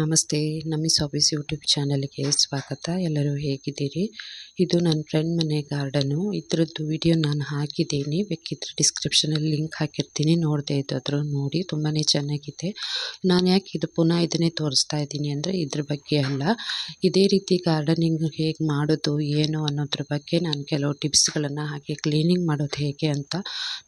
ನಮಸ್ತೆ ನಮ್ಮಿ ಸಾಬೀಸ್ ಯೂಟ್ಯೂಬ್ ಚಾನಲ್ಗೆ ಸ್ವಾಗತ. ಎಲ್ಲರೂ ಹೇಗಿದ್ದೀರಿ? ಇದು ನನ್ನ ಫ್ರೆಂಡ್ ಮನೆ ಗಾರ್ಡನು. ಇದರದ್ದು ವಿಡಿಯೋ ನಾನು ಹಾಕಿದ್ದೀನಿ. ಬೇಕಿದ್ರೆ ಡಿಸ್ಕ್ರಿಪ್ಷನಲ್ಲಿ ಲಿಂಕ್ ಹಾಕಿರ್ತೀನಿ. ನೋಡದೆ ಇದ್ದಾದರೂ ನೋಡಿ. ತುಂಬಾ ಚೆನ್ನಾಗಿದೆ. ನಾನು ಯಾಕೆ ಇದು ಪುನಃ ಇದನ್ನೇ ತೋರಿಸ್ತಾ ಇದ್ದೀನಿ ಅಂದರೆ ಇದ್ರ ಬಗ್ಗೆ ಅಲ್ಲ. ಇದೇ ರೀತಿ ಗಾರ್ಡನಿಂಗ್ ಹೇಗೆ ಮಾಡೋದು, ಏನು ಅನ್ನೋದ್ರ ಬಗ್ಗೆ ನಾನು ಕೆಲವು ಟಿಪ್ಸ್ಗಳನ್ನು ಹಾಕಿ ಕ್ಲೀನಿಂಗ್ ಮಾಡೋದು ಹೇಗೆ ಅಂತ.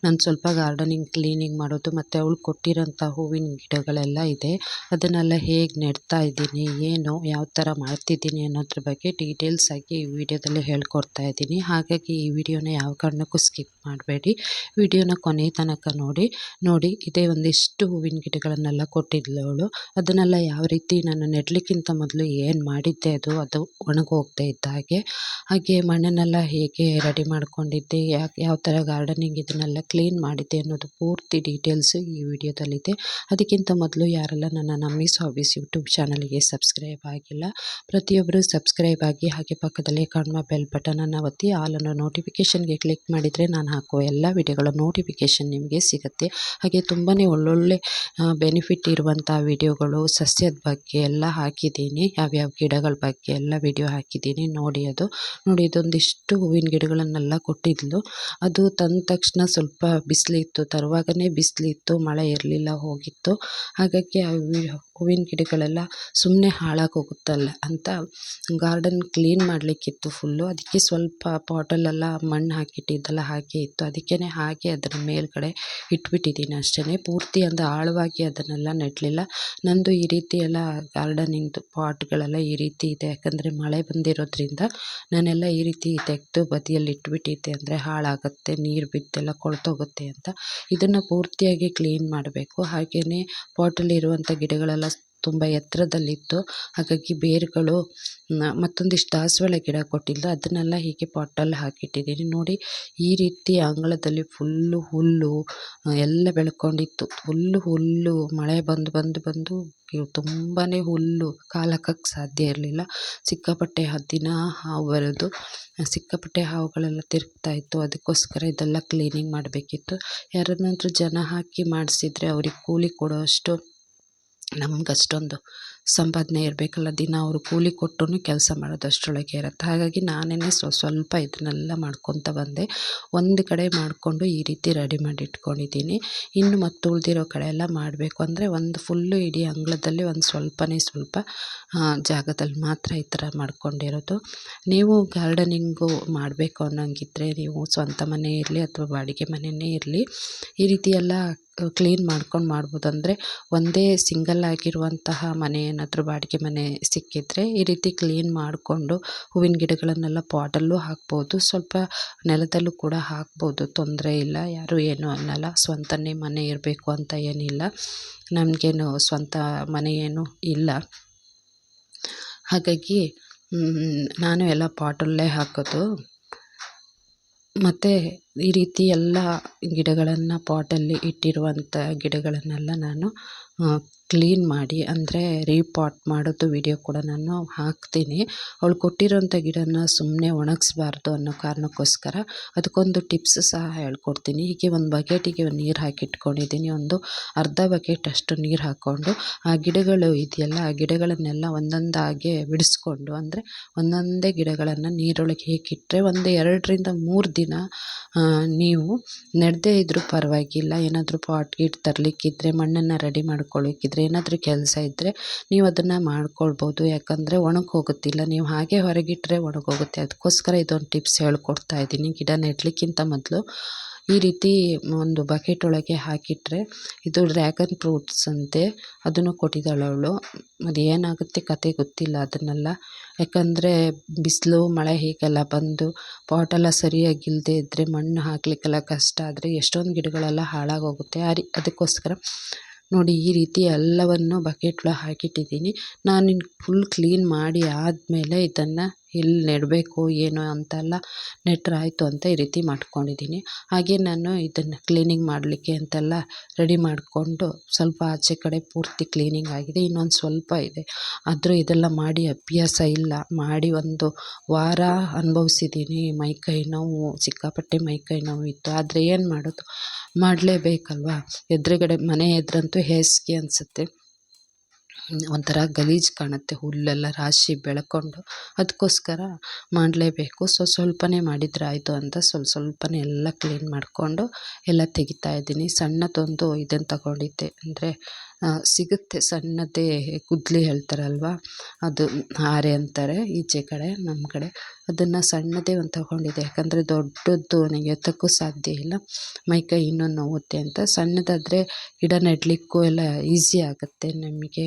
ನಾನು ಸ್ವಲ್ಪ ಗಾರ್ಡನಿಂಗ್ ಕ್ಲೀನಿಂಗ್ ಮಾಡೋದು, ಮತ್ತು ಅವಳು ಕೊಟ್ಟಿರೋಂಥ ಹೂವಿನ ಗಿಡಗಳೆಲ್ಲ ಇದೆ. ಅದನ್ನೆಲ್ಲ ಹೇಗೆ ನೆಡ್ತಾ ಇದ್ದೀನಿ, ಏನು, ಯಾವ ಥರ ಮಾಡ್ತಿದ್ದೀನಿ ಅನ್ನೋದ್ರ ಬಗ್ಗೆ ಡೀಟೇಲ್ಸ್ ಆಗಿ ಈ ವಿಡಿಯೋದಲ್ಲಿ ಹೇಳ್ಕೊಡ್ತಾ ಇದ್ದೀನಿ. ಹಾಗಾಗಿ ಈ ವಿಡಿಯೋನ ಯಾವ ಕಾರಣಕ್ಕೂ ಸ್ಕಿಪ್ ಮಾಡಬೇಡಿ. ವಿಡಿಯೋನ ಕೊನೆ ತನಕ ನೋಡಿ ನೋಡಿ ಇದೇ ಒಂದಿಷ್ಟು ಹೂವಿನ ಗಿಡಗಳನ್ನೆಲ್ಲ ಕೊಟ್ಟಿದ್ಲು ಅವಳು ಅದನ್ನೆಲ್ಲ ಯಾವ ರೀತಿ ನಾನು ನೆಡಲಿಕ್ಕಿಂತ ಮೊದಲು ಏನು ಮಾಡಿದ್ದೆ ಅದು ಅದು ಒಣಗೋಗದೆ ಇದ್ದ ಹಾಗೆ. ಹಾಗೆ ಮಣ್ಣನ್ನೆಲ್ಲ ಹೇಗೆ ರೆಡಿ ಮಾಡ್ಕೊಂಡಿದ್ದೆ ಯಾಕೆ ಯಾವ ಥರ ಗಾರ್ಡನಿಂಗ್ ಇದನ್ನೆಲ್ಲ ಕ್ಲೀನ್ ಮಾಡಿದ್ದೆ ಅನ್ನೋದು ಪೂರ್ತಿ ಡೀಟೇಲ್ಸು ಈ ವಿಡಿಯೋದಲ್ಲಿದೆ. ಅದಕ್ಕಿಂತ ಮೊದಲು ಯಾರೆಲ್ಲ ನನ್ನ ನಮ್ಮೀಸ್ ಹಾಬೀಸ್ ಯೂಟ್ಯೂಬ್ ಚಾನಲ್ಗೆ ಸಬ್ಸ್ಕ್ರೈಬ್ ಆಗಿಲ್ಲ. ಪ್ರತಿಯೊಬ್ಬರು ಸಬ್ಸ್ಕ್ರೈಬ್ ಆಗಿ ಹಾಗೆ ಪಕ್ಕದಲ್ಲಿ ಕಾಣುವ ಬೆಲ್ ಬಟನನ್ನು ಒತ್ತಿ ಆಲನ್ನು ನೋಟಿಫಿಕೇಷನ್ಗೆ ಕ್ಲಿಕ್ ಮಾಡಿದರೆ ನಾನು ಹಾಕುವ ಎಲ್ಲ ವಿಡಿಯೋಗಳ ನೋಟಿಫಿಕೇಷನ್ ನಿಮಗೆ ಸಿಗುತ್ತೆ. ಹಾಗೆ ತುಂಬಾ ಒಳ್ಳೊಳ್ಳೆ ಬೆನಿಫಿಟ್ ಇರುವಂಥ ವಿಡಿಯೋಗಳು, ಸಸ್ಯದ ಬಗ್ಗೆ ಎಲ್ಲ ಹಾಕಿದ್ದೀನಿ. ಯಾವ್ಯಾವ ಗಿಡಗಳ ಬಗ್ಗೆ ಎಲ್ಲ ವಿಡಿಯೋ ಹಾಕಿದ್ದೀನಿ. ನೋಡಿ ಅದು. ನೋಡಿ ಇದೊಂದಿಷ್ಟು ಹೂವಿನ ಗಿಡಗಳನ್ನೆಲ್ಲ ಕೊಟ್ಟಿದ್ಲು. ಅದು ತಂದ ತಕ್ಷಣ ಸ್ವಲ್ಪ ಬಿಸಿಲಿತ್ತು. ತರುವಾಗಲೇ ಬಿಸಿಲಿತ್ತು, ಮಳೆ ಇರಲಿಲ್ಲ, ಹೋಗಿತ್ತು. ಹಾಗಾಗಿ ಹೂವಿನ ಗಿಡಗಳೆಲ್ಲ ಸುಮ್ಮನೆ ಹಾಳಾಗಿ ಹೋಗುತ್ತಲ್ಲ ಅಂತ ಗಾರ್ಡನ್ ಕ್ಲೀನ್ ಮಾಡಲಿಕ್ಕಿತ್ತು ಫುಲ್ಲು. ಅದಕ್ಕೆ ಸ್ವಲ್ಪ ಪಾಟಲ್ಲೆಲ್ಲ ಮಣ್ಣು ಹಾಕಿಟ್ಟಿದ್ದೆಲ್ಲ ಹಾಗೆ ಇತ್ತು. ಅದಕ್ಕೇ ಹಾಗೆ ಅದರ ಮೇಲ್ಗಡೆ ಇಟ್ಬಿಟ್ಟಿದ್ದೀನಿ ಅಷ್ಟೇ ಪೂರ್ತಿ ಅಂದರೆ ಆಳವಾಗಿ ಅದನ್ನೆಲ್ಲ ನೆಡಲಿಲ್ಲ. ನಂದು ಈ ರೀತಿ ಎಲ್ಲ ಗಾರ್ಡನಿಂಗ್ದು ಪಾಟ್ಗಳೆಲ್ಲ ಈ ರೀತಿ ಇದೆ. ಯಾಕಂದರೆ ಮಳೆ ಬಂದಿರೋದ್ರಿಂದ ನಾನೆಲ್ಲ ಈ ರೀತಿ ತೆಗೆದು ಬದಿಯಲ್ಲಿ ಇಟ್ಬಿಟ್ಟಿದ್ದೆ ಅಂದರೆ ಹಾಳಾಗುತ್ತೆ, ನೀರು ಬಿದ್ದೆಲ್ಲ ಕೊಳ್ತೋಗುತ್ತೆ ಅಂತ. ಇದನ್ನು ಪೂರ್ತಿಯಾಗಿ ಕ್ಲೀನ್ ಮಾಡಬೇಕು. ಹಾಗೆಯೇ ಪಾಟಲ್ಲಿರುವಂಥ ಗಿಡಗಳೆಲ್ಲ ತುಂಬ ಎತ್ತರದಲ್ಲಿತ್ತು. ಹಾಗಾಗಿ ಬೇರುಗಳು ಮತ್ತೊಂದಿಷ್ಟು ದಾಸವಾಳ ಗಿಡ ಕೊಟ್ಟಿದ್ದು ಅದನ್ನೆಲ್ಲ ಹೀಗೆ ಪಾಟಲ್ಲಿ ಹಾಕಿಟ್ಟಿದ್ದೀನಿ. ನೋಡಿ, ಈ ರೀತಿ ಅಂಗಳದಲ್ಲಿ ಫುಲ್ಲು ಹುಲ್ಲು ಎಲ್ಲ ಬೆಳ್ಕೊಂಡಿತ್ತು. ಫುಲ್ಲು ಹುಲ್ಲು, ಮಳೆ ಬಂದು ಬಂದು ಬಂದು ತುಂಬಾ ಹುಲ್ಲು. ಕಾಲು ಹಾಕಕ್ಕೆ ಸಾಧ್ಯ ಇರಲಿಲ್ಲ. ಸಿಕ್ಕಾಪಟ್ಟೆ ದಿನ ಹಾವು ಬರೋದು. ಸಿಕ್ಕಾಪಟ್ಟೆ ಹಾವುಗಳೆಲ್ಲ ತಿರುಗ್ತಾ ಇತ್ತು. ಅದಕ್ಕೋಸ್ಕರ ಇದೆಲ್ಲ ಕ್ಲೀನಿಂಗ್ ಮಾಡಬೇಕಿತ್ತು. ಯಾರನ್ನಾದರೂ ಜನ ಹಾಕಿ ಮಾಡಿಸಿದ್ರೆ ಅವ್ರಿಗೆ ಕೂಲಿ ಕೊಡೋಷ್ಟು ನಮ್ಗೆ ಅಷ್ಟೊಂದು ಸಂಪಾದನೆ ಇರಬೇಕಲ್ಲ, ದಿನ ಅವರು ಕೂಲಿ ಕೊಟ್ಟು ಕೆಲಸ ಮಾಡೋದು ಅಷ್ಟರೊಳಗೆ ಇರುತ್ತೆ. ಹಾಗಾಗಿ ನಾನೇ ಸ್ವ, ಸ್ವಲ್ಪ ಇದನ್ನೆಲ್ಲ ಮಾಡ್ಕೊತ ಬಂದೆ. ಒಂದು ಕಡೆ ಮಾಡಿಕೊಂಡು ಈ ರೀತಿ ರೆಡಿ ಮಾಡಿ ಇಟ್ಕೊಂಡಿದ್ದೀನಿ. ಇನ್ನು ಮತ್ತು ಉಳಿದಿರೋ ಕಡೆ ಎಲ್ಲ ಮಾಡಬೇಕು ಅಂದರೆ ಒಂದು ಫುಲ್ಲು ಇಡೀ ಅಂಗಳದಲ್ಲಿ ಒಂದು ಸ್ವಲ್ಪನೇ ಸ್ವಲ್ಪ ಜಾಗದಲ್ಲಿ ಮಾತ್ರ ಈ ಥರ ಮಾಡ್ಕೊಂಡಿರೋದು. ನೀವು ಗಾರ್ಡನಿಂಗು ಮಾಡಬೇಕು ಅನ್ನೋಂಗಿದ್ರೆ ನೀವು ಸ್ವಂತ ಮನೆ ಇರಲಿ ಅಥವಾ ಬಾಡಿಗೆ ಮನೆಯೇ ಇರಲಿ. ಈ ರೀತಿ ಎಲ್ಲ ಕ್ಲೀನ್ ಮಾಡ್ಕೊಂಡು ಮಾಡ್ಬೋದು ಅಂದರೆ ಒಂದೇ ಸಿಂಗಲ್ ಆಗಿರುವಂತಹ ಮನೆ, ಏನಾದರೂ ಬಾಡಿಗೆ ಮನೆ ಸಿಕ್ಕಿದರೆ ಈ ರೀತಿ ಕ್ಲೀನ್ ಮಾಡಿಕೊಂಡು ಹೂವಿನ ಗಿಡಗಳನ್ನೆಲ್ಲ ಪಾಟಲ್ಲೂ ಹಾಕ್ಬೋದು. ಸ್ವಲ್ಪ ನೆಲದಲ್ಲೂ ಕೂಡ ಹಾಕ್ಬೋದು. ತೊಂದರೆ ಇಲ್ಲ, ಯಾರೂ ಏನೂ ಅನ್ನಲ್ಲ. ಸ್ವಂತನೇ ಮನೆ ಇರಬೇಕು ಅಂತ ಏನಿಲ್ಲ. ನಮಗೇನು ಸ್ವಂತ ಮನೆ ಏನೂ ಇಲ್ಲ. ಹಾಗಾಗಿ ನಾನು ಎಲ್ಲ ಪಾಟಲ್ಲೇ ಹಾಕೋದು. ಮತ್ತು ಈ ರೀತಿ ಎಲ್ಲ ಗಿಡಗಳನ್ನು ಪಾಟಲ್ಲಿ ಇಟ್ಟಿರುವಂಥ ಗಿಡಗಳನ್ನೆಲ್ಲ ನಾನು ಕ್ಲೀನ್ ಮಾಡಿ ಅಂದರೆ ರೀಪಾಟ್ ಮಾಡೋದು ವಿಡಿಯೋ ಕೂಡ ನಾನು ಹಾಕ್ತೀನಿ. ಅವಳು ಕೊಟ್ಟಿರೋಂಥ ಗಿಡನ ಸುಮ್ಮನೆ ಒಣಗಿಸ್ಬಾರ್ದು ಅನ್ನೋ ಕಾರಣಕ್ಕೋಸ್ಕರ ಅದಕ್ಕೊಂದು ಟಿಪ್ಸ್ ಸಹ ಹೇಳ್ಕೊಡ್ತೀನಿ. ಹೀಗೆ ಒಂದು ಬಕೆಟಿಗೆ ನೀರು ಹಾಕಿಟ್ಕೊಂಡಿದ್ದೀನಿ. ಒಂದು ಅರ್ಧ ಬಕೆಟ್ ಅಷ್ಟು ನೀರು ಹಾಕ್ಕೊಂಡು ಆ ಗಿಡಗಳು ಇದೆಯಲ್ಲ, ಆ ಗಿಡಗಳನ್ನೆಲ್ಲ ಒಂದೊಂದಾಗೆ ಬಿಡಿಸ್ಕೊಂಡು ಅಂದರೆ ಒಂದೊಂದೇ ಗಿಡಗಳನ್ನು ನೀರೊಳಗೆ ಹೇಗಿಟ್ಟರೆ ಒಂದು ಎರಡರಿಂದ ಮೂರು ದಿನ ನೀವು ನೆಡದೇ ಇದ್ದರೂ ಪರವಾಗಿಲ್ಲ. ಏನಾದರೂ ಪಾಟ್ ಗೀಟ್ ತರಲಿಕ್ಕಿದ್ರೆ ಮಣ್ಣನ್ನು ರೆಡಿ ಮಾಡ್ಕೊಳ್ಳಿಕ್ಕಿದ್ರೆ ಏನಾದರೂ ಕೆಲಸ ಇದ್ದರೆ ನೀವು ಅದನ್ನು ಮಾಡ್ಕೊಳ್ಬೋದು. ಯಾಕಂದರೆ ಒಣಗೋಗುತ್ತಿಲ್ಲ ನೀವು ಹಾಗೆ ಹೊರಗಿಟ್ಟರೆ ಒಣಗೋಗುತ್ತೆ ಅದಕ್ಕೋಸ್ಕರ ಇದೊಂದು ಟಿಪ್ಸ್ ಹೇಳ್ಕೊಡ್ತಾ ಇದ್ದೀನಿ. ಗಿಡ ನೆಡಲಿಕ್ಕಿಂತ ಮೊದಲು ಈ ರೀತಿ ಒಂದು ಬಕೆಟ್ ಒಳಗೆ ಹಾಕಿಟ್ರೆ ಇದು ಡ್ರ್ಯಾಗನ್ ಫ್ರೂಟ್ಸ್ ಅಂತೆ. ಅದನ್ನು ಕೊಟ್ಟಿದ್ದಾಳೆ ಅವಳು. ಅದು ಏನಾಗುತ್ತೆ ಕತೆ ಗೊತ್ತಿಲ್ಲ ಅದನ್ನೆಲ್ಲ. ಯಾಕಂದರೆ ಬಿಸಿಲು, ಮಳೆ ಹೀಗೆಲ್ಲ ಬಂದು ಪಾಟೆಲ್ಲ ಸರಿಯಾಗಿಲ್ಲದೆ ಇದ್ದರೆ ಮಣ್ಣು ಹಾಕ್ಲಿಕ್ಕೆಲ್ಲ ಕಷ್ಟ ಆದರೆ ಎಷ್ಟೊಂದು ಗಿಡಗಳೆಲ್ಲ ಹಾಳಾಗೋಗುತ್ತೆ. ಆ ಅದಕ್ಕೋಸ್ಕರ ನೋಡಿ ಈ ರೀತಿ ಎಲ್ಲವನ್ನು ಬಕೆಟ್ ಒಳಗೆ ಹಾಕಿಟ್ಟಿದ್ದೀನಿ. ನಾನು ಇನ್ನು ಫುಲ್ ಕ್ಲೀನ್ ಮಾಡಿ ಆದಮೇಲೆ ಇದನ್ನು ಎಲ್ಲಿ ನೆಡಬೇಕು, ಏನು ಅಂತೆಲ್ಲ ನೆಟ್ರೆ ಆಯಿತು ಅಂತ ಈ ರೀತಿ ಮಾಡ್ಕೊಂಡಿದ್ದೀನಿ. ಹಾಗೆ ನಾನು ಇದನ್ನು ಕ್ಲೀನಿಂಗ್ ಮಾಡಲಿಕ್ಕೆ ಅಂತೆಲ್ಲ ರೆಡಿ ಮಾಡಿಕೊಂಡು ಸ್ವಲ್ಪ ಆಚೆ ಕಡೆ ಪೂರ್ತಿ ಕ್ಲೀನಿಂಗ್ ಆಗಿದೆ. ಇನ್ನೊಂದು ಸ್ವಲ್ಪ ಇದೆ. ಆದರೂ ಇದೆಲ್ಲ ಮಾಡಿ ಅಭ್ಯಾಸ ಇಲ್ಲ. ಮಾಡಿ ಒಂದು ವಾರ ಅನುಭವ್ಸಿದ್ದೀನಿ. ಮೈಕೈ ನೋವು, ಸಿಕ್ಕಾಪಟ್ಟೆ ಮೈಕೈ ನೋವು ಇತ್ತು. ಆದರೆ ಏನು ಮಾಡೋದು? ಮಾಡಲೇಬೇಕಲ್ವಾ? ಎದುರುಗಡೆ ಮನೆ ಎದುರಂತೂ ಹೇಸಿಗೆ ಅನಿಸುತ್ತೆ. ಒಂಥರ ಗಲೀಜು ಕಾಣುತ್ತೆ, ಹುಲ್ಲೆಲ್ಲ ರಾಶಿ ಬೆಳ್ಕೊಂಡು. ಅದಕ್ಕೋಸ್ಕರ ಮಾಡಲೇಬೇಕು. ಸೊ, ಸ್ವಲ್ಪನೇ ಮಾಡಿದರೆ ಆಯಿತು ಅಂತ ಸ್ವಲ್ಪ ಸ್ವಲ್ಪನೇ ಎಲ್ಲ ಕ್ಲೀನ್ ಮಾಡಿಕೊಂಡು ಎಲ್ಲ ತೆಗಿತಾ ಇದ್ದೀನಿ. ಸಣ್ಣದೊಂದು ಇದನ್ನು ತಗೊಂಡಿದ್ದೆ. ಅಂದರೆ ಸಿಗುತ್ತೆ ಸಣ್ಣದೇ ಗುದ್ಲಿ ಹೇಳ್ತಾರಲ್ವ? ಅದು ಹಾರೆ ಅಂತಾರೆ ಈಚೆ ಕಡೆ ನಮ್ಮ ಕಡೆ. ಅದನ್ನು ಸಣ್ಣದೇ ಒಂದು ತಗೊಂಡಿದ್ದೆ ಯಾಕಂದರೆ ದೊಡ್ಡದ್ದು ನನಗೆ ಎತ್ತಕ್ಕೂ ಸಾಧ್ಯ ಇಲ್ಲ. ಮೈ ಕೈ ಇನ್ನೂ ನೋವುತ್ತೆ ಅಂತ. ಸಣ್ಣದಾದರೆ ಗಿಡ ನೆಡಲಿಕ್ಕೂ ಎಲ್ಲ ಈಸಿ ಆಗುತ್ತೆ ನಮಗೆ.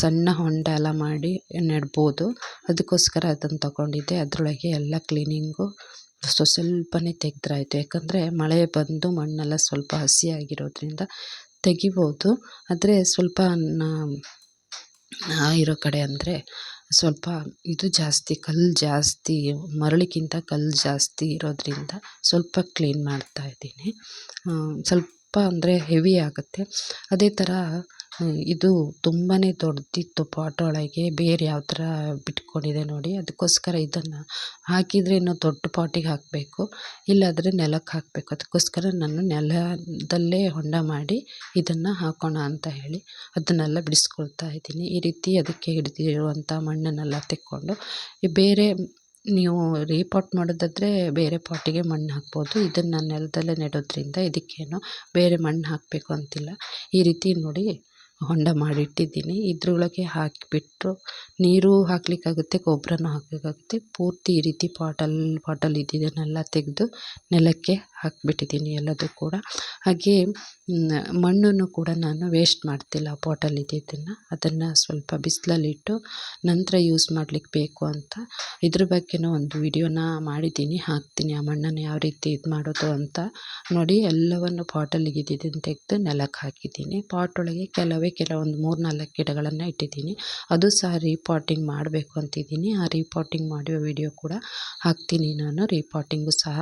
ಸಣ್ಣ ಹೊಂಡ ಎಲ್ಲ ಮಾಡಿ ನೆಡ್ಬೋದು. ಅದಕ್ಕೋಸ್ಕರ ಅದನ್ನು ತಗೊಂಡಿದ್ದೆ. ಅದರೊಳಗೆ ಎಲ್ಲ ಕ್ಲೀನಿಂಗು ಸ್ವ ಸ್ವಲ್ಪನೇ ತೆಗೆದ್ರಾಯ್ತು. ಯಾಕಂದರೆ ಮಳೆ ಬಂದು ಮಣ್ಣೆಲ್ಲ ಸ್ವಲ್ಪ ಹಸಿಯಾಗಿರೋದ್ರಿಂದ ತೆಗಿಬೋದು. ಆದರೆ ಸ್ವಲ್ಪ ನಾ ಇರೋ ಕಡೆ ಅಂದರೆ ಸ್ವಲ್ಪ ಇದು ಜಾಸ್ತಿ, ಕಲ್ಲು ಜಾಸ್ತಿ ಮರಳಿಗಿಂತ ಕಲ್ಲು ಜಾಸ್ತಿ ಇರೋದರಿಂದ ಸ್ವಲ್ಪ ಕ್ಲೀನ್ ಮಾಡ್ತಾ ಇದ್ದೀನಿ. ಸ್ವಲ್ಪ ಅಂದರೆ ಹೆವಿ ಆಗುತ್ತೆ. ಅದೇ ಥರ ಇದು ತುಂಬಾ ದೊಡ್ಡದಿತ್ತು ಪಾಟ್ ಒಳಗೆ. ಬೇರೆ ಯಾವ ಥರ ಬಿಟ್ಕೊಂಡಿದೆ ನೋಡಿ. ಅದಕ್ಕೋಸ್ಕರ ಇದನ್ನು ಹಾಕಿದರೆ ಇನ್ನೂ ದೊಡ್ಡ ಪಾಟಿಗೆ ಹಾಕಬೇಕು. ಇಲ್ಲಾದರೆ ನೆಲಕ್ಕೆ ಹಾಕಬೇಕು. ಅದಕ್ಕೋಸ್ಕರ ನಾನು ನೆಲದಲ್ಲೇ ಹೊಂಡ ಮಾಡಿ ಇದನ್ನು ಹಾಕೋಣ ಅಂತ ಹೇಳಿ ಅದನ್ನೆಲ್ಲ ಬಿಡಿಸ್ಕೊಳ್ತಾ ಇದ್ದೀನಿ. ಈ ರೀತಿ ಅದಕ್ಕೆ ಹಿಡಿದಿರುವಂಥ ಮಣ್ಣನ್ನೆಲ್ಲ ತೆಕ್ಕೊಂಡು. ಬೇರೆ ನೀವು ರೀಪಾಟ್ ಮಾಡೋದಾದರೆ ಬೇರೆ ಪಾಟಿಗೆ ಮಣ್ಣು ಹಾಕ್ಬೋದು. ಇದನ್ನು ನೆಲದಲ್ಲೇ ನೆಡೋದ್ರಿಂದ ಇದಕ್ಕೇನು ಬೇರೆ ಮಣ್ಣು ಹಾಕಬೇಕು ಅಂತಿಲ್ಲ. ಈ ರೀತಿ ನೋಡಿ ಹೊಂಡ ಮಾಡಿಟ್ಟಿದ್ದೀನಿ. ಇದ್ರೊಳಗೆ ಹಾಕಿಬಿಟ್ಟು ನೀರು ಹಾಕಲಿಕ್ಕಾಗುತ್ತೆ, ಗೊಬ್ಬರನೂ ಹಾಕಬೇಕಾಗುತ್ತೆ ಪೂರ್ತಿ ಈ ರೀತಿ ಪಾಟಲ್ಲಿ ಪಾಟಲ್ಲಿ ಇದ್ದಿದ್ದನ್ನೆಲ್ಲ ತೆಗೆದು ನೆಲಕ್ಕೆ ಹಾಕಿಬಿಟ್ಟಿದ್ದೀನಿ ಎಲ್ಲದು ಕೂಡ. ಹಾಗೆ ಮಣ್ಣನ್ನು ಕೂಡ ನಾನು ವೇಸ್ಟ್ ಮಾಡ್ತಿಲ್ಲ ಪಾಟಲ್ಲಿ ಇದ್ದಿದ್ದನ್ನು ಅದನ್ನು ಸ್ವಲ್ಪ ಬಿಸಿಲಲ್ಲಿಟ್ಟು ನಂತರ ಯೂಸ್ ಮಾಡ್ಲಿಕ್ಕೆ ಬೇಕು ಅಂತ. ಇದ್ರ ಬಗ್ಗೆನೂ ಒಂದು ವಿಡಿಯೋನ ಮಾಡಿದ್ದೀನಿ, ಹಾಕ್ತೀನಿ ಆ ಮಣ್ಣನ್ನು ಯಾವ ರೀತಿ ಇದು ಮಾಡೋದು ಅಂತ. ನೋಡಿ, ಎಲ್ಲವನ್ನು ಪಾಟಲ್ಲಿಗೆ ಇದ್ದಿದ್ದನ್ನು ತೆಗೆದು ನೆಲಕ್ಕೆ ಹಾಕಿದ್ದೀನಿ. ಪಾಟ್ ಒಳಗೆ ಕೆಲವೇ ಕೆಲವೊಂದು ಮೂರು ನಾಲ್ಕು ಗಿಡಗಳನ್ನು ಇಟ್ಟಿದ್ದೀನಿ. ಅದು ಸಹ ರೀಪಾಟಿಂಗ್ ಮಾಡಬೇಕು ಅಂತಿದ್ದೀನಿ. ಆ ರೀಪಾಟಿಂಗ್ ಮಾಡುವ ವಿಡಿಯೋ ಕೂಡ ಹಾಕ್ತೀನಿ ನಾನು. ರೀಪಾಟಿಂಗು ಸಹ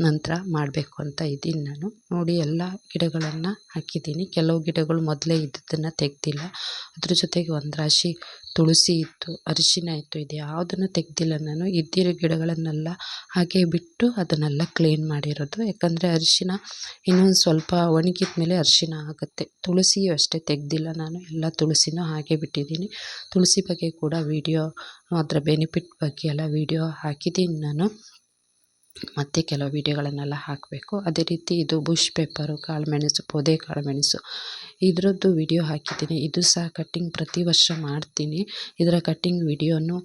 ನಂತರ ಮಾಡಬೇಕು ಅಂತ ಇದ್ದೀನಿ ನಾನು. ನೋಡಿ, ಎಲ್ಲ ಗಿಡಗಳನ್ನು ಹಾಕಿದ್ದೀನಿ. ಕೆಲವು ಗಿಡಗಳು ಮೊದಲೇ ಇದ್ದದ್ದನ್ನು ತೆಗೆದಿಲ್ಲ. ಅದ್ರ ಜೊತೆಗೆ ಒಂದು ರಾಶಿ ತುಳಸಿ ಇತ್ತು, ಅರಿಶಿನ ಇತ್ತು, ಇದು ಯಾವುದನ್ನು ತೆಗೆದಿಲ್ಲ ನಾನು. ಇದ್ದಿರೋ ಗಿಡಗಳನ್ನೆಲ್ಲ ಹಾಗೆ ಬಿಟ್ಟು ಅದನ್ನೆಲ್ಲ ಕ್ಲೀನ್ ಮಾಡಿರೋದು. ಯಾಕಂದರೆ ಅರಿಶಿನ ಇನ್ನೊಂದು ಸ್ವಲ್ಪ ಒಣಗಿದ ಮೇಲೆ ಅರಿಶಿನ ಆಗುತ್ತೆ. ತುಳಸಿಯೂ ಅಷ್ಟೇ ತೆಗೆದಿಲ್ಲ ನಾನು. ಎಲ್ಲ ತುಳಸಿನೂ ಹಾಗೆ ಬಿಟ್ಟಿದ್ದೀನಿ. ತುಳಸಿ ಬಗ್ಗೆ ಕೂಡ ವೀಡಿಯೋ ಅದರ ಬೆನಿಫಿಟ್ ಬಗ್ಗೆ ಎಲ್ಲ ವೀಡಿಯೋ ಹಾಕಿದ್ದೀನಿ ನಾನು. ಮತ್ತು ಕೆಲವು ವೀಡಿಯೋಗಳನ್ನೆಲ್ಲ ಹಾಕಬೇಕು. ಅದೇ ರೀತಿ ಇದು ಬುಷ್ ಪೇಪರು, ಕಾಳುಮೆಣಸು, ಪೊದೆ ಕಾಳುಮೆಣಸು. ಇದರದ್ದು ವಿಡಿಯೋ ಹಾಕಿದ್ದೀನಿ. ಇದು ಸಹ ಕಟ್ಟಿಂಗ್ ಪ್ರತಿ ವರ್ಷ ಮಾಡ್ತೀನಿ. ಇದರ ಕಟ್ಟಿಂಗ್ ವೀಡಿಯೋನು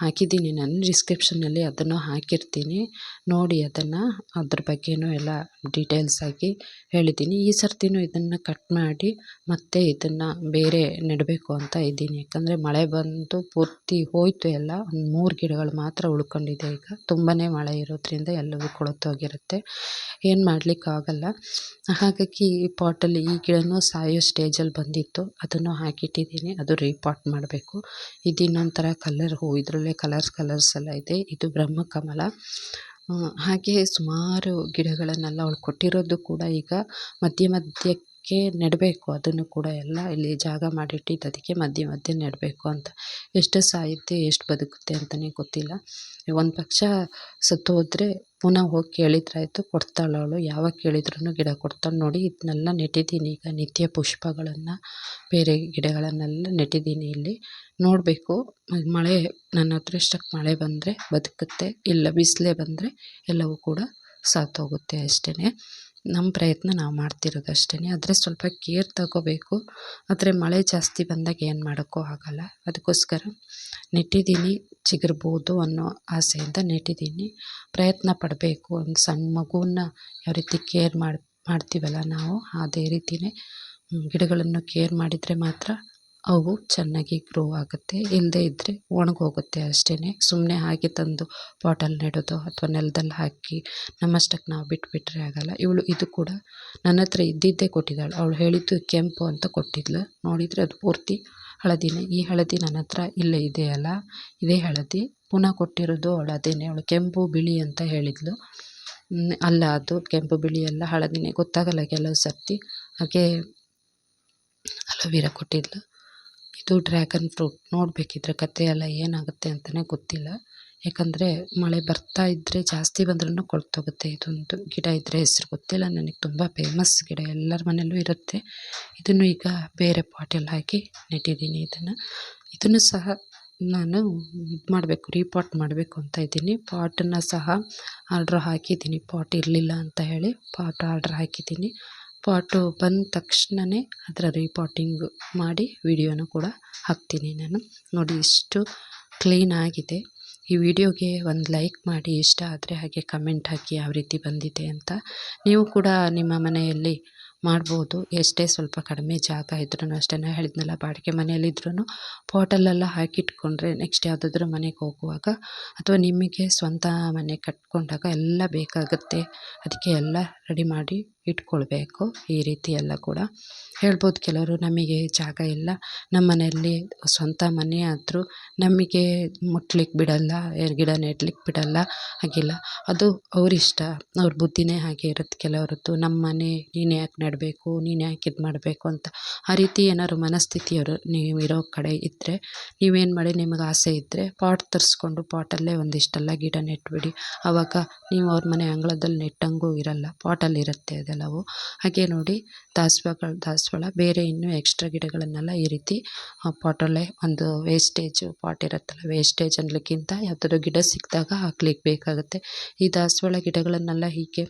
ಹಾಕಿದ್ದೀನಿ. ನಾನು ಡಿಸ್ಕ್ರಿಪ್ಷನ್ನಲ್ಲಿ ಅದನ್ನು ಹಾಕಿರ್ತೀನಿ. ನೋಡಿ ಅದನ್ನು, ಅದ್ರ ಬಗ್ಗೆಯೂ ಎಲ್ಲ ಡೀಟೇಲ್ಸಾಗಿ ಹೇಳಿದ್ದೀನಿ. ಈ ಸರ್ತಿನೂ ಇದನ್ನು ಕಟ್ ಮಾಡಿ ಮತ್ತೆ ಇದನ್ನು ಬೇರೆ ನೆಡಬೇಕು ಅಂತ ಇದ್ದೀನಿ. ಯಾಕಂದರೆ ಮಳೆ ಬಂದು ಪೂರ್ತಿ ಹೋಯಿತು ಎಲ್ಲ. ಒಂದು ಮೂರು ಗಿಡಗಳು ಮಾತ್ರ ಉಳ್ಕೊಂಡಿದೆ ಈಗ. ತುಂಬಾ ಮಳೆ ಇರೋದ್ರಿಂದ ಎಲ್ಲವೂ ಕೊಳೆತೋಗಿರುತ್ತೆ. ಏನು ಮಾಡಲಿಕ್ಕಾಗಲ್ಲ. ಹಾಗಾಗಿ ಈ ಪಾಟಲ್ಲಿ ಈ ಗಿಡನೂ ಸಾಯೋ ಸ್ಟೇಜಲ್ಲಿ ಬಂದಿತ್ತು. ಅದನ್ನು ಹಾಕಿಟ್ಟಿದ್ದೀನಿ. ಅದು ರೀಪಾಟ್ ಮಾಡಬೇಕು. ಇದು ಇನ್ನೊಂಥರ ಕಲರ್ ಹೂ, ಇದರಲ್ಲೇ ಕಲರ್ಸ್ ಕಲರ್ಸ್ ಎಲ್ಲ ಇದೆ. ಇದು ಬ್ರಹ್ಮಕಮಲ. ಹಾಗೆಯೇ ಸುಮಾರು ಗಿಡಗಳನ್ನೆಲ್ಲ ಅವಳು ಕೊಟ್ಟಿರೋದು ಕೂಡ ಈಗ ಮಧ್ಯ ಮಧ್ಯಕ್ಕೆ ನೆಡಬೇಕು. ಅದನ್ನು ಕೂಡ ಎಲ್ಲ ಇಲ್ಲಿ ಜಾಗ ಮಾಡಿಟ್ಟಿದ್ದು ಅದಕ್ಕೆ ಮಧ್ಯೆ ಮಧ್ಯೆ ನೆಡಬೇಕು ಅಂತ. ಎಷ್ಟು ಸಾಯುತ್ತೆ, ಎಷ್ಟು ಬದುಕುತ್ತೆ ಅಂತಲೇ ಗೊತ್ತಿಲ್ಲ. ಒಂದು ಪಕ್ಷ ಸತ್ತು ಹೋದರೆ ಪುನಃ ಹೋಗಿ ಕೇಳಿದ್ರಾಯಿತು ಕೊಡ್ತಾಳೆ ಅವಳು. ಯಾವಾಗ ಕೇಳಿದ್ರೂ ಗಿಡ ಕೊಡ್ತಾಳೆ. ನೋಡಿ, ಇದನ್ನೆಲ್ಲ ನೆಟ್ಟಿದ್ದೀನಿ. ಈಗ ನಿತ್ಯ ಪುಷ್ಪಗಳನ್ನು, ಬೇರೆ ಗಿಡಗಳನ್ನೆಲ್ಲ ನೆಟ್ಟಿದ್ದೀನಿ ಇಲ್ಲಿ. ನೋಡಬೇಕು. ಮಳೆ, ನನ್ನ ಅದೃಷ್ಟಕ್ಕೆ ಮಳೆ ಬಂದರೆ ಬದುಕುತ್ತೆ, ಇಲ್ಲ ಬಿಸಿಲೇ ಬಂದರೆ ಎಲ್ಲವೂ ಕೂಡ ಸತ್ತೋಗುತ್ತೆ ಅಷ್ಟೇ ನಮ್ಮ ಪ್ರಯತ್ನ ನಾವು ಮಾಡ್ತಿರೋದು ಅಷ್ಟೇ ಆದರೆ ಸ್ವಲ್ಪ ಕೇರ್ ತಗೋಬೇಕು. ಆದರೆ ಮಳೆ ಜಾಸ್ತಿ ಬಂದಾಗ ಏನು ಮಾಡೋಕ್ಕೂ ಆಗೋಲ್ಲ. ಅದಕ್ಕೋಸ್ಕರ ನೆಟ್ಟಿದ್ದೀನಿ, ಚಿಗುರ್ಬೋದು ಅನ್ನೋ ಆಸೆಯಿಂದ ನೆಟ್ಟಿದ್ದೀನಿ. ಪ್ರಯತ್ನ ಪಡಬೇಕು. ಒಂದು ಸಣ್ಣ ಮಗುವನ್ನ ಯಾವ ರೀತಿ ಕೇರ್ ಮಾಡಿ, ಮಾಡ್ತೀವಲ್ಲ ನಾವು, ಅದೇ ರೀತಿಯೇ ಗಿಡಗಳನ್ನು ಕೇರ್ ಮಾಡಿದರೆ ಮಾತ್ರ ಅವು ಚೆನ್ನಾಗಿ ಗ್ರೋ ಆಗುತ್ತೆ. ಇಲ್ಲದೇ ಇದ್ದರೆ ಒಣಗೋಗುತ್ತೆ ಅಷ್ಟೇ ಸುಮ್ಮನೆ ಹಾಗೆ ತಂದು ಪಾಟಲ್ಲಿ ನೆಡೋದು ಅಥವಾ ನೆಲದಲ್ಲಿ ಹಾಕಿ ನಮ್ಮಷ್ಟಕ್ಕೆ ನಾವು ಬಿಟ್ಬಿಟ್ರೆ ಆಗೋಲ್ಲ. ಇವಳು ಇದು ಕೂಡ ನನ್ನ ಹತ್ರ ಇದ್ದಿದ್ದೇ ಕೊಟ್ಟಿದ್ದಾಳೆ. ಅವಳು ಹೇಳಿದ್ದು ಕೆಂಪು ಅಂತ ಕೊಟ್ಟಿದ್ಲು. ನೋಡಿದರೆ ಅದು ಪೂರ್ತಿ ಹಳದಿನೇ. ಈ ಹಳದಿ ನನ್ನ ಹತ್ರ ಇಲ್ಲೇ ಇದೆಯಲ್ಲ ಇದೇ ಹಳದಿ. ಪುನಃ ಕೊಟ್ಟಿರೋದು ಅವಳು ಅದೇನೆ. ಅವಳು ಕೆಂಪು ಬಿಳಿ ಅಂತ ಹೇಳಿದ್ಲು. ಅಲ್ಲ ಅದು ಕೆಂಪು ಬಿಳಿ ಎಲ್ಲ ಹಳದಿನೇ. ಗೊತ್ತಾಗಲ್ಲ ಕೆಲವು ಸರ್ತಿ. ಹಾಗೆ ಅಲೋವಿರಾ ಕೊಟ್ಟಿದ್ಲು. ಇದು ಡ್ರ್ಯಾಗನ್ ಫ್ರೂಟ್ ನೋಡಬೇಕಿದ್ರೆ ಕಥೆ ಎಲ್ಲ ಏನಾಗುತ್ತೆ ಅಂತಲೇ ಗೊತ್ತಿಲ್ಲ. ಯಾಕಂದರೆ ಮಳೆ ಬರ್ತಾ ಇದ್ದರೆ ಜಾಸ್ತಿ ಬಂದ್ರೂ ಕೊಳ್ತೋಗುತ್ತೆ. ಇದೊಂದು ಗಿಡ ಇದ್ರೆ ಹೆಸ್ರು ಗೊತ್ತಿಲ್ಲ. ನನಗೆ ತುಂಬ ಫೇಮಸ್ ಗಿಡ ಎಲ್ಲರ ಮನೆಯಲ್ಲೂ ಇರುತ್ತೆ. ಇದನ್ನು ಈಗ ಬೇರೆ ಪಾಟಲ್ಲಿ ಹಾಕಿ ನೆಟ್ಟಿದ್ದೀನಿ ಇದನ್ನು. ಇದನ್ನು ಸಹ ನಾನು ಇದು ಮಾಡಬೇಕು ರೀಪಾಟ್ ಮಾಡಬೇಕು ಅಂತ ಇದ್ದೀನಿ. ಪಾಟನ್ನು ಸಹ ಆರ್ಡ್ರ್ ಹಾಕಿದ್ದೀನಿ. ಪಾಟ್ ಇರಲಿಲ್ಲ ಅಂತ ಹೇಳಿ ಪಾಟ್ ಆರ್ಡ್ರ್ ಹಾಕಿದ್ದೀನಿ. ಪಾಟು ಬಂದ ತಕ್ಷಣನೇ ಅದರ ರಿಪಾಟಿಂಗ್ ಮಾಡಿ ವಿಡಿಯೋನ ಕೂಡ ಹಾಕ್ತೀನಿ ನಾನು. ನೋಡಿ ಇಷ್ಟು ಕ್ಲೀನ್ ಆಗಿದೆ. ಈ ವಿಡಿಯೋಗೆ ಒಂದು ಲೈಕ್ ಮಾಡಿ, ಇಷ್ಟ ಆದರೆ ಹಾಗೆ ಕಮೆಂಟ್ ಹಾಕಿ ಯಾವ ರೀತಿ ಬಂದಿದೆ ಅಂತ ನೀವು ಕೂಡ ನಿಮ್ಮ ಮನೆಯಲ್ಲಿ ಮಾಡ್ಬೋದು. ಎಷ್ಟೇ ಸ್ವಲ್ಪ ಕಡಿಮೆ ಜಾಗ ಇದ್ರೂ ಅಷ್ಟೇ. ನಾನು ಹೇಳಿದ್ನಲ್ಲ, ಬಾಡಿಗೆ ಮನೆಯಲ್ಲಿದ್ರೂ ಪಾಟಲ್ಲೆಲ್ಲ ಹಾಕಿಟ್ಕೊಂಡ್ರೆ ನೆಕ್ಸ್ಟ್ ಯಾವುದಾದ್ರೂ ಮನೆಗೆ ಹೋಗುವಾಗ ಅಥವಾ ನಿಮಗೆ ಸ್ವಂತ ಮನೆ ಕಟ್ಕೊಂಡಾಗ ಎಲ್ಲ ಬೇಕಾಗುತ್ತೆ. ಅದಕ್ಕೆ ಎಲ್ಲ ರೆಡಿ ಮಾಡಿ ಇಟ್ಕೊಳ್ಬೇಕು, ಈ ರೀತಿ ಎಲ್ಲ ಕೂಡ. ಹೇಳ್ಬೋದು ಕೆಲವರು, ನಮಗೆ ಜಾಗ ಇಲ್ಲ. ನಮ್ಮ ಮನೆಯಲ್ಲಿ ಸ್ವಂತ ಮನೆ ಆದರೂ ನಮಗೆ ಮುಟ್ಲಿಕ್ಕೆ ಬಿಡಲ್ಲ ಗಿಡ ನೆಡ್ಲಿಕ್ಕೆ ಬಿಡಲ್ಲ, ಹಾಗಿಲ್ಲ. ಅದು ಅವರಿಷ್ಟ, ಅವ್ರ ಬುದ್ಧಿನೇ ಹಾಗೆ ಇರುತ್ತೆ ಕೆಲವರದ್ದು. ನಮ್ಮ ಮನೆ ನೀನು ಯಾಕೆ ನೆಡಬೇಕು, ನೀನು ಯಾಕೆ ಇದು ಮಾಡಬೇಕು ಅಂತ. ಆ ರೀತಿ ಏನಾದ್ರು ಮನಸ್ಥಿತಿಯವರು ನೀವು ಇರೋ ಕಡೆ ಇದ್ದರೆ ನೀವೇನು ಮಾಡಿ ನಿಮಗೆ ಆಸೆ ಇದ್ದರೆ ಪಾಟ್ ತರಿಸ್ಕೊಂಡು ಪಾಟಲ್ಲೇ ಒಂದಿಷ್ಟೆಲ್ಲ ಗಿಡ ನೆಟ್ಬಿಡಿ. ಆವಾಗ ನೀವು ಅವ್ರ ಮನೆ ಅಂಗಳದಲ್ಲಿ ನೆಟ್ಟಂಗೂ ಇರಲ್ಲ ಪಾಟಲ್ಲಿ ಇರುತ್ತೆ ಅದೆಲ್ಲವು ಹಾಗೆ ನೋಡಿ, ದಾಸವಾಳ ದಾಸವಾಳ ಬೇರೆ ಇನ್ನೂ ಎಕ್ಸ್ಟ್ರಾ ಗಿಡಗಳನ್ನೆಲ್ಲ ಈ ರೀತಿ ಪಾಟಲ್ಲೇ ಒಂದು ವೇಸ್ಟೇಜ್ ಪಾಟ್ ಇರುತ್ತಲ್ಲ ವೇಸ್ಟೇಜ್ ಅನ್ನಲಿಕ್ಕಿಂತ ಯಾವುದಾದ್ರು ಗಿಡ ಸಿಕ್ಕಿದಾಗ ಹಾಕ್ಲಿಕ್ಕೆ ಬೇಕಾಗುತ್ತೆ ಈ ದಾಸವಾಳ ಗಿಡಗಳನ್ನೆಲ್ಲ ಹೀಗೆ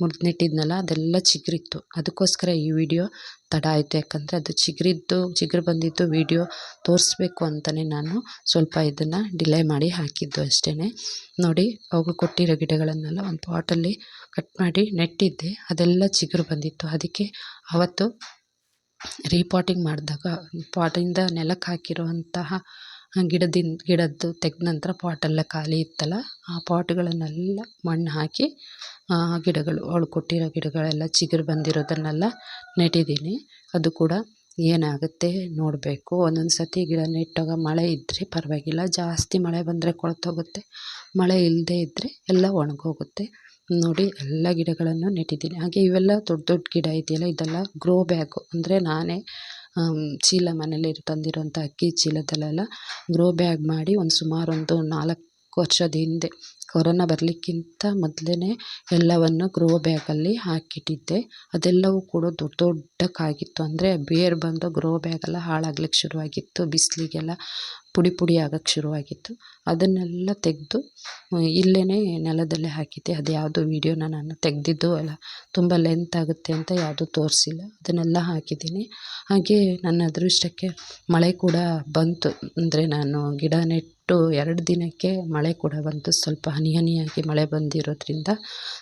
ಮುರಿದು ನೆಟ್ಟಿದ್ನಲ್ಲ ಅದೆಲ್ಲ ಚಿಗುರಿತ್ತು. ಅದಕ್ಕೋಸ್ಕರ ಈ ವಿಡಿಯೋ ತಡ ಆಯಿತು. ಯಾಕಂದರೆ ಅದು ಚಿಗುರಿದ್ದು, ಚಿಗುರು ಬಂದಿದ್ದು ವಿಡಿಯೋ ತೋರಿಸ್ಬೇಕು ಅಂತಲೇ ನಾನು ಸ್ವಲ್ಪ ಇದನ್ನು ಡಿಲೇ ಮಾಡಿ ಹಾಕಿದ್ದು ಅಷ್ಟೇ ನೋಡಿ ಅವು ಕೊಟ್ಟಿರೋ ಗಿಡಗಳನ್ನೆಲ್ಲ ಒಂದು ಪಾಟಲ್ಲಿ ಕಟ್ ಮಾಡಿ ನೆಟ್ಟಿದ್ದೆ. ಅದೆಲ್ಲ ಚಿಗುರು ಬಂದಿತ್ತು. ಅದಕ್ಕೆ ಅವತ್ತು ರೀಪಾಟಿಂಗ್ ಮಾಡಿದಾಗ, ಪಾಟಿಂದ ನೆಲಕ್ಕೆ ಹಾಕಿರುವಂತಹ ಗಿಡದಿಂದ ಗಿಡದ್ದು ತೆಗೆದ ನಂತರ ಪಾಟೆಲ್ಲ ಖಾಲಿ ಇತ್ತಲ್ಲ, ಆ ಪಾಟ್ಗಳನ್ನೆಲ್ಲ ಮಣ್ಣು ಹಾಕಿ ಗಿಡಗಳು, ಅವಳು ಕೊಟ್ಟಿರೋ ಗಿಡಗಳೆಲ್ಲ ಚಿಗುರು ಬಂದಿರೋದನ್ನೆಲ್ಲ ನೆಟ್ಟಿದ್ದೀನಿ. ಅದು ಕೂಡ ಏನಾಗುತ್ತೆ ನೋಡಬೇಕು. ಒಂದೊಂದು ಸತಿ ಗಿಡ ನೆಟ್ಟಾಗ ಮಳೆ ಇದ್ದರೆ ಪರವಾಗಿಲ್ಲ. ಜಾಸ್ತಿ ಮಳೆ ಬಂದರೆ ಕೊಳೆತೋಗುತ್ತೆ. ಮಳೆ ಇಲ್ಲದೇ ಇದ್ದರೆ ಎಲ್ಲ ಒಣಗೋಗುತ್ತೆ. ನೋಡಿ ಎಲ್ಲ ಗಿಡಗಳನ್ನು ನೆಟ್ಟಿದ್ದೀನಿ. ಹಾಗೆ ಇವೆಲ್ಲ ದೊಡ್ಡ ದೊಡ್ಡ ಗಿಡ ಇದೆಯಲ್ಲ, ಇದೆಲ್ಲ ಗ್ರೋ ಬ್ಯಾಗು ಅಂದರೆ ನಾನೇ ಚೀಲ ಮನೇಲಿ ತಂದಿರುವಂಥ ಅಕ್ಕಿ ಚೀಲದಲ್ಲೆಲ್ಲ ಗ್ರೋ ಬ್ಯಾಗ್ ಮಾಡಿ ಒಂದು ಸುಮಾರು ಒಂದು ನಾಲ್ಕು ವರ್ಷದ ಹಿಂದೆ ಕೊರೋನಾ ಬರಲಿಕ್ಕಿಂತ ಮೊದಲೇ ಎಲ್ಲವನ್ನು ಗ್ರೋ ಬ್ಯಾಗಲ್ಲಿ ಹಾಕಿಟ್ಟಿದ್ದೆ. ಅದೆಲ್ಲವೂ ಕೂಡ ದೊಡ್ಡ ದೊಡ್ಡ ಕಾಗಿತ್ತು ಅಂದರೆ ಬೇರು ಬಂದು ಗ್ರೋ ಬ್ಯಾಗೆಲ್ಲ ಹಾಳಾಗ್ಲಿಕ್ಕೆ ಶುರುವಾಗಿತ್ತು. ಬಿಸಿಲಿಗೆಲ್ಲ ಪುಡಿ ಪುಡಿ ಆಗೋಕ್ಕೆ ಶುರುವಾಗಿತ್ತು. ಅದನ್ನೆಲ್ಲ ತೆಗೆದು ಇಲ್ಲೇ ನೆಲದಲ್ಲೇ ಹಾಕಿದ್ದೆ. ಅದು ಯಾವುದೋ ವೀಡಿಯೋನ ನಾನು ತೆಗೆದಿದ್ದು ಅಲ್ಲ, ತುಂಬ ಲೆಂತ್ ಆಗುತ್ತೆ ಅಂತ ಯಾವುದೂ ತೋರಿಸಿಲ್ಲ. ಅದನ್ನೆಲ್ಲ ಹಾಕಿದ್ದೀನಿ. ಹಾಗೆ ನನ್ನ ಅದೃಷ್ಟಕ್ಕೆ ಮಳೆ ಕೂಡ ಬಂತು. ಅಂದರೆ ನಾನು ಗಿಡ ನೆಟ್ಟು ಎರಡು ದಿನಕ್ಕೆ ಮಳೆ ಕೂಡ ಬಂತು. ಸ್ವಲ್ಪ ಹನಿಯಾಗಿ ಮಳೆ ಬಂದಿರೋದ್ರಿಂದ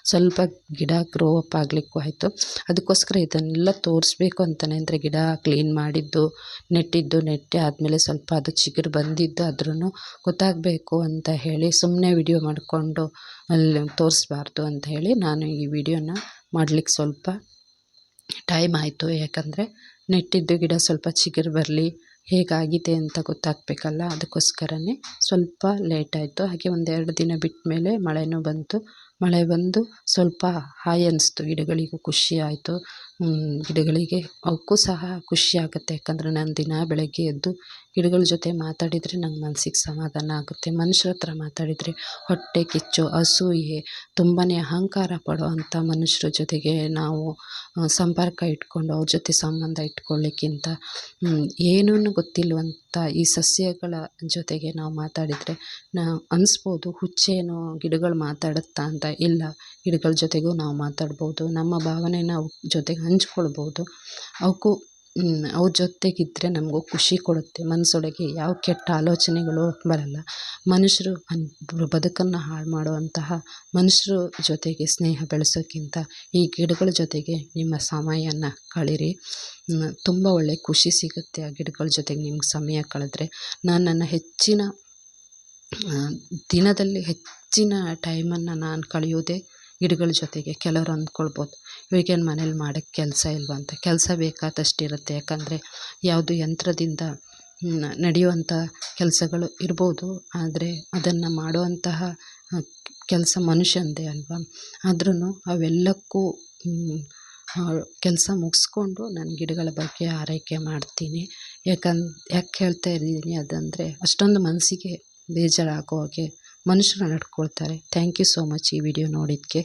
ಸ್ವಲ್ಪ ಗಿಡ ಗ್ರೋ ಅಪ್ ಆಗಲಿಕ್ಕೂ ಆಯಿತು. ಅದಕ್ಕೋಸ್ಕರ ಇದನ್ನೆಲ್ಲ ತೋರಿಸ್ಬೇಕು ಅಂತಲೇ ಅಂದರೆ ಗಿಡ ಕ್ಲೀನ್ ಮಾಡಿದ್ದು, ನೆಟ್ಟಿದ್ದು, ನೆಟ್ಟೆ ಆದಮೇಲೆ ಸ್ವಲ್ಪ ಅದು ಚಿಗುರು ಬಂದಿದ್ದು ಆದ್ರೂ ಗೊತ್ತಾಗಬೇಕು ಅಂತ ಹೇಳಿ ಸುಮ್ಮನೆ ವಿಡಿಯೋ ಮಾಡಿಕೊಂಡು ಅಲ್ಲಿ ತೋರಿಸ್ಬಾರ್ದು ಅಂತ ಹೇಳಿ ನಾನು ಈ ವಿಡಿಯೋನ ಮಾಡಲಿಕ್ಕೆ ಸ್ವಲ್ಪ ಟೈಮ್ ಆಯಿತು. ಯಾಕಂದರೆ ನೆಟ್ಟಿದ್ದು ಗಿಡ ಸ್ವಲ್ಪ ಚಿಗುರು ಬರಲಿ ಹೇಗಾಗಿದೆ ಅಂತ ಗೊತ್ತಾಗಬೇಕಲ್ಲ? ಅದಕ್ಕೋಸ್ಕರನೇ ಸ್ವಲ್ಪ ಲೇಟ್ ಆಯಿತು. ಹಾಗೆ ಒಂದೆರಡು ದಿನ ಬಿಟ್ಟ ಮೇಲೆ ಮಳೆನೂ ಬಂತು. ಮಳೆ ಬಂದು ಸ್ವಲ್ಪ ಹಾಯ್ ಅನ್ನಿಸ್ತು ಗಿಡಗಳಿಗೂ ಖುಷಿ ಆಯಿತು. ಗಿಡಗಳಿಗೆ ಅವಕ್ಕೂ ಸಹ ಖುಷಿ ಆಗುತ್ತೆ. ಯಾಕಂದರೆ ನಾನು ದಿನ ಬೆಳಗ್ಗೆ ಎದ್ದು ಗಿಡಗಳ ಜೊತೆ ಮಾತಾಡಿದರೆ ನಂಗೆ ಮನ್ಸಿಗೆ ಸಮಾಧಾನ ಆಗುತ್ತೆ. ಮನುಷ್ಯರ ಹತ್ರ ಮಾತಾಡಿದರೆ ಹೊಟ್ಟೆ ಕಿಚ್ಚು, ಅಸೂಯೆ ತುಂಬಾ ಅಹಂಕಾರ ಪಡುವಂಥ ಮನುಷ್ಯರ ಜೊತೆಗೆ ನಾವು ಸಂಪರ್ಕ ಇಟ್ಕೊಂಡು ಅವ್ರ ಜೊತೆ ಸಂಬಂಧ ಇಟ್ಕೊಳ್ಳಿಕ್ಕಿಂತ ಏನೂ ಗೊತ್ತಿಲ್ಲವಂಥ ಈ ಸಸ್ಯಗಳ ಜೊತೆಗೆ ನಾವು ಮಾತಾಡಿದರೆ ನಾ ಅನಿಸ್ಬೋದು ಹುಚ್ಚೇನೋ ಗಿಡಗಳು ಮಾತಾಡುತ್ತಾ ಅಂತ. ಇಲ್ಲ, ಗಿಡಗಳ ಜೊತೆಗೂ ನಾವು ಮಾತಾಡ್ಬೋದು. ನಮ್ಮ ಭಾವನೆನ ನಾವು ಜೊತೆಗೆ ಹಂಚ್ಕೊಳ್ಬೋದು. ಅವಕ್ಕೂ ಅವ್ರ ಜೊತೆಗಿದ್ದರೆ ನಮಗೂ ಖುಷಿ ಕೊಡುತ್ತೆ. ಮನಸ್ಸೊಳಗೆ ಯಾವ ಕೆಟ್ಟ ಆಲೋಚನೆಗಳು ಬರಲ್ಲ. ಮನುಷ್ಯರು ಬದುಕನ್ನು ಹಾಳು ಮಾಡುವಂತಹ ಮನುಷ್ಯರು ಜೊತೆಗೆ ಸ್ನೇಹ ಬೆಳೆಸೋಕ್ಕಿಂತ ಈ ಗಿಡಗಳ ಜೊತೆಗೆ ನಿಮ್ಮ ಸಮಯನ ಕಳೀರಿ. ತುಂಬ ಒಳ್ಳೆಯ ಖುಷಿ ಸಿಗುತ್ತೆ ಆ ಗಿಡಗಳ ಜೊತೆಗೆ ನಿಮ್ಗೆ ಸಮಯ ಕಳೆದ್ರೆ. ನಾನು ನನ್ನ ಹೆಚ್ಚಿನ ದಿನದಲ್ಲಿ ಹೆಚ್ಚಿನ ಟೈಮನ್ನು ನಾನು ಕಳೆಯೋದೇ ಗಿಡಗಳ ಜೊತೆಗೆ ಕೆಲವರು ಅಂದ್ಕೊಳ್ಬೋದು. ಇವಾಗೇನು ಮನೇಲಿ ಮಾಡೋಕ್ಕೆ ಕೆಲಸ ಇಲ್ವಾ ಅಂತ ಕೆಲಸ ಬೇಕಾದಷ್ಟು ಇರುತ್ತೆ ಯಾಕಂದರೆ ಯಾವುದು ಯಂತ್ರದಿಂದ ನಡೆಯುವಂಥ ಕೆಲಸಗಳು ಇರ್ಬೋದು. ಆದರೆ ಅದನ್ನು ಮಾಡುವಂತಹ ಕೆಲಸ ಮನುಷ್ಯಂದೇ ಅಲ್ವಾ? ಆದ್ರೂ ಅವೆಲ್ಲಕ್ಕೂ ಕೆಲಸ ಮುಗಿಸ್ಕೊಂಡು ನಾನು ಗಿಡಗಳ ಬಗ್ಗೆ ಆರೈಕೆ ಮಾಡ್ತೀನಿ. ಯಾಕಂದ್, ಯಾಕೆ ಹೇಳ್ತಾ ಇದ್ದೀನಿ ಅದಂದರೆ ಅಷ್ಟೊಂದು ಮನಸ್ಸಿಗೆ ಬೇಜಾರಾಗೋ ಹಾಗೆ ಮನುಷ್ಯರು ನಡ್ಕೊಳ್ತಾರೆ. ಥ್ಯಾಂಕ್ ಯು ಸೋ ಮಚ್ ಈ ವಿಡಿಯೋ ನೋಡಿದ್ದಕ್ಕೆ